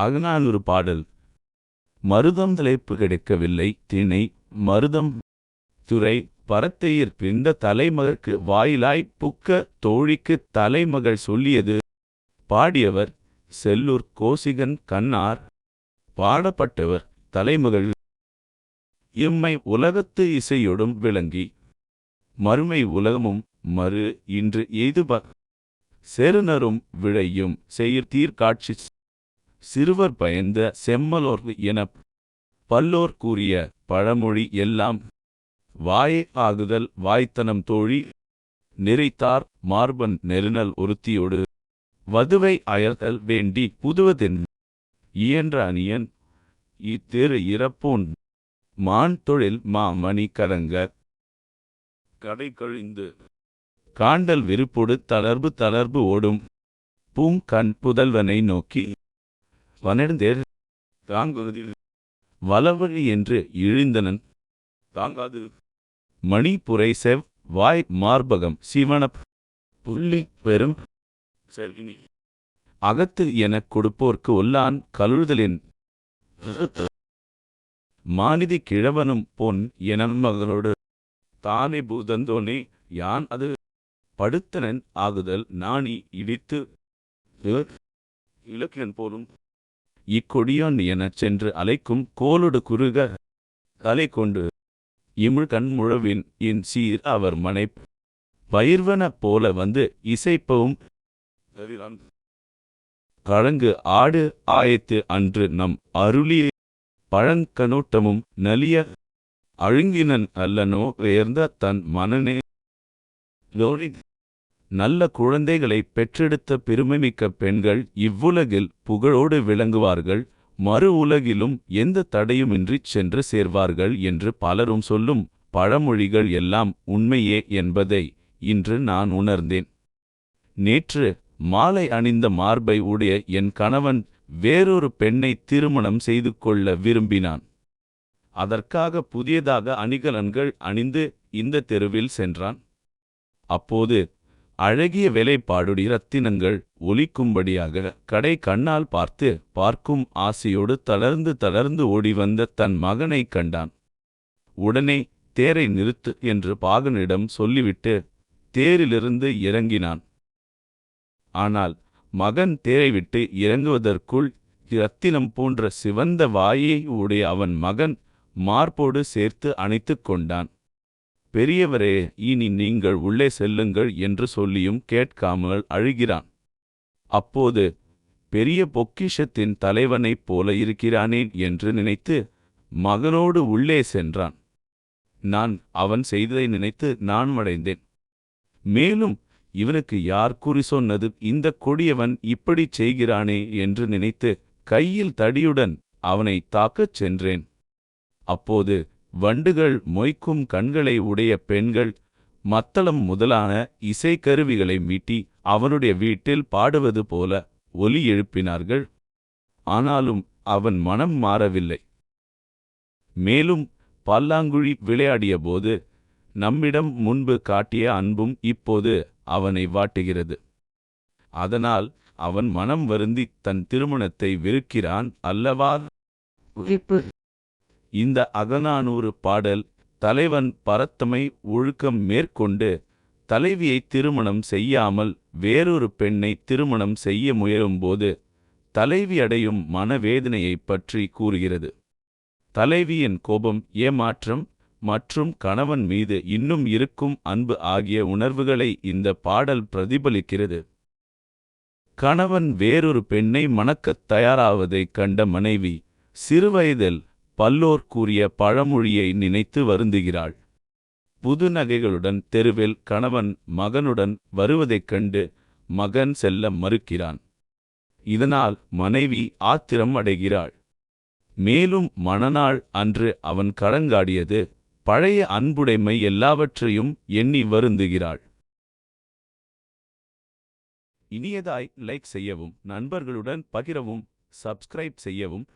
அகநானூறு பாடல். மருதம் தலைப்பு கிடைக்கவில்லை. திணை மருதம் துறை பரத்தையர் பிந்த தலைமகற்கு வாயிலாய் புக்க தோழிக்குத் தலைமகள் சொல்லியது. பாடியவர் செல்லூர் கோசிகன் கண்ணார். பாடப்பட்டவர் தலைமகள். இம்மை உலகத்து இசையொடும் விளங்கி. மறுமை உலகமும் மறு இன்று எய்துப. செருணரும் விழையும் செயிர்தீர் தீர்க்காட்சி சிறுவர் பயந்த செம்மலோர் எனப் பல்லோர் கூறிய பழமொழி எல்லாம் வாயே ஆகுதல் வாய்த்தனம் தோழி. நிறைத்தார் மார்பன் நெருநல் ஒருத்தியோடு வதுவை அயர்தல் வேண்டி புதுவதென் இயன்ற அணியன் இத்திரு இறப்போன் மான் தொழில் மாமணி கரங்க கடை கழிந்து காண்டல் விருப்பொடு தளர்பு தளர்பு ஓடும். பூங் கண் புதல்வனை நோக்கி பனெடுந்தேர் தாங்குவதில் வலவழி என்று இழிந்தனன். தாங்காது. மணி புரை செவ் வாய் மார்பகம் சிவனப் புள்ளி பெரும் செல்வினி. அகத்து எனக் கொடுப்போர்க்கு ஒல்லான் கழுதலின் மானிதி கிழவனும் பொன் என மகளோடு. தானே பூதந்தோனே யான் அது? படுத்தனன் ஆகுதல் நாணி இடித்து. இலக்கியன் போலும் இக்கொடியான் எனச் சென்று அலைக்கும் கோலொடு குறுக அலை கொண்டு இமிழ் கண்முழவின் இன் சீர் அவர் மனை பயிர்வன போல வந்து இசைப்பவும். கழங்கு ஆடு ஆயத்து அன்று நம் அருளிய பழங்கனோட்டமும் நலிய அழுங்கினன் அல்லனோ உயர்ந்த தன் மனனே. லோரி நல்ல குழந்தைகளை பெற்றெடுத்த பெருமைமிக்க பெண்கள் இவ்வுலகில் புகழோடு விளங்குவார்கள். மறு உலகிலும் எந்த தடையுமின்றிச் சென்று சேர்வார்கள் என்று பலரும் சொல்லும் பழமொழிகள் எல்லாம் உண்மையே என்பதை இன்று நான் உணர்ந்தேன். நேற்று மாலை அணிந்த மார்பை உடைய என் கணவன் வேறொரு பெண்ணை திருமணம் செய்து கொள்ள விரும்பினான். அதற்காக புதியதாக அணிகலன்கள் அணிந்து இந்த தெருவில் சென்றான். அப்போது அழகிய வேலைப்பாடுடி ரத்தினங்கள் ஒலிக்கும்படியாக கடை கண்ணால் பார்த்து பார்க்கும் ஆசையோடு தளர்ந்து தளர்ந்து ஓடிவந்த தன் மகனைக் கண்டான். உடனே தேரை நிறுத்து என்று பாகனிடம் சொல்லிவிட்டு தேரிலிருந்து இறங்கினான். ஆனால் மகன் தேரை விட்டு இறங்குவதற்குள் இரத்தினம் போன்ற சிவந்த வாயை உடைய அவன் மகன் மார்போடு சேர்த்து அணைத்துக் கொண்டான். பெரியவரே இனி நீங்கள் உள்ளே செல்லுங்கள் என்று சொல்லியும் கேட்காமல் அழுகிறான். அப்போது பெரிய பொக்கிஷத்தின் தலைவனைப் போல இருக்கிறானேன் என்று நினைத்து மகனோடு உள்ளே சென்றான். நான் அவன் செய்ததை நினைத்து நான் அடைந்தேன் மேலும் இவனுக்கு யார் குறி சொன்னது? இந்த கொடியவன் இப்படிச் செய்கிறானே என்று நினைத்து கையில் தடியுடன் அவனை தாக்கச் சென்றேன். அப்போது வண்டுகள் மொய்க்கும் கண்களை உடைய பெண்கள் மத்தளம் முதலான இசைக்கருவிகளை மீட்டி அவனுடைய வீட்டில் பாடுவது போல ஒலி எழுப்பினார்கள். ஆனாலும் அவன் மனம் மாறவில்லை. மேலும் பல்லாங்குழி விளையாடியபோது நம்மிடம் முன்பு காட்டிய அன்பும் இப்போது அவனை வாட்டுகிறது. அதனால் அவன் மனம் வருந்தி தன் திருமணத்தை வெறுக்கிறான் அல்லவா? குறிப்பு இந்த அகநானூறு பாடல் தலைவன் பரத்தமை ஒழுக்கம் மேற்கொண்டு தலைவியை திருமணம் செய்யாமல் வேறொரு பெண்ணை திருமணம் செய்ய முயலும்போது தலைவி அடையும் மனவேதனையைப் பற்றி கூறுகிறது. தலைவியின் கோபம் ஏமாற்றம் மற்றும் கணவன் மீது இன்னும் இருக்கும் அன்பு ஆகிய உணர்வுகளை இந்த பாடல் பிரதிபலிக்கிறது. கணவன் வேறொரு பெண்ணை மணக்கத் தயாராவதைக் கண்ட மனைவி சிறுவயதில் பல்லோர் கூறிய பழமொழியை நினைத்து வருந்துகிறாள். புது நகைகளுடன் தெருவில் கணவன் மகனுடன் வருவதைக் கண்டு மகன் செல்ல மறுக்கிறான். இதனால் மனைவி ஆத்திரம் அடைகிறாள். மேலும் மணநாள் அன்று அவன் கடங்காடியது பழைய அன்புடைமை எல்லாவற்றையும் எண்ணி வருந்துகிறாள். இனியதாய் லைக் செய்யவும் நண்பர்களுடன் பகிரவும் சப்ஸ்கிரைப் செய்யவும்